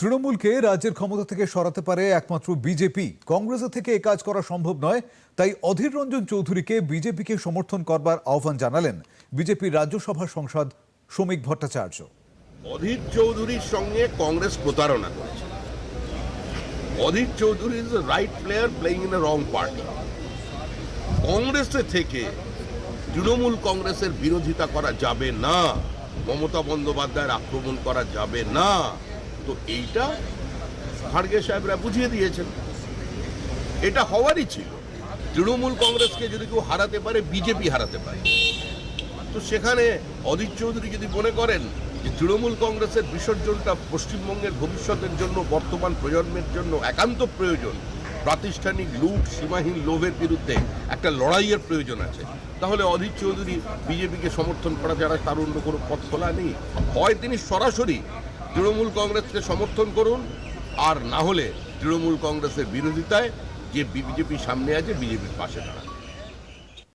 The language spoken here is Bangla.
তৃণমূলকে রাজ্যের ক্ষমতা থেকে সরাতে পারে একমাত্র বিজেপি। কংগ্রেসের থেকে এ কাজ করা সম্ভব নয়, তাই অধীর রঞ্জন চৌধুরীকে বিজেপিকে সমর্থন করবার আহ্বান জানালেন বিজেপির রাজ্যসভা সংসদ শ্রমিক ভট্টাচার্য। অধীর চৌধুরীর সঙ্গে কংগ্রেস প্রতারণা করেছে। Adhir Chowdhury is right player playing in a wrong party কংগ্রেসের থেকে তৃণমূল কংগ্রেসের বিরোধিতা করা যাবে না। মমতা বন্দ্যোপাধ্যায়ের আক্রমণ করা যাবে না। তো এইটা খাড়গে সাহেবরা বুঝিয়ে দিয়েছেন। এটা হওয়ারই ছিল। তৃণমূল কংগ্রেসকে যদি কেউ হারাতে পারে, বিজেপি হারাতে পারে। তো সেখানে অধীর চৌধুরী যদি মনে করেন যে তৃণমূল কংগ্রেসের বিসর্জনটা পশ্চিমবঙ্গের ভবিষ্যতের জন্য, বর্তমান প্রজন্মের জন্য একান্ত প্রয়োজন, প্রাতিষ্ঠানিক লুট, সীমাহীন লোভের বিরুদ্ধে একটা লড়াইয়ের প্রয়োজন আছে, তাহলে অধীর চৌধুরী বিজেপিকে সমর্থন করা যারা তার অন্য কোনো পথ খোলা নেই। হয় তিনি সরাসরি তৃণমূল কংগ্রেসকে সমর্থন করুন, আর না হলে তৃণমূল কংগ্রেসের বিরোধিতায় যে বিজেপি সামনে আছে, বিজেপির পাশে দাঁড়ান।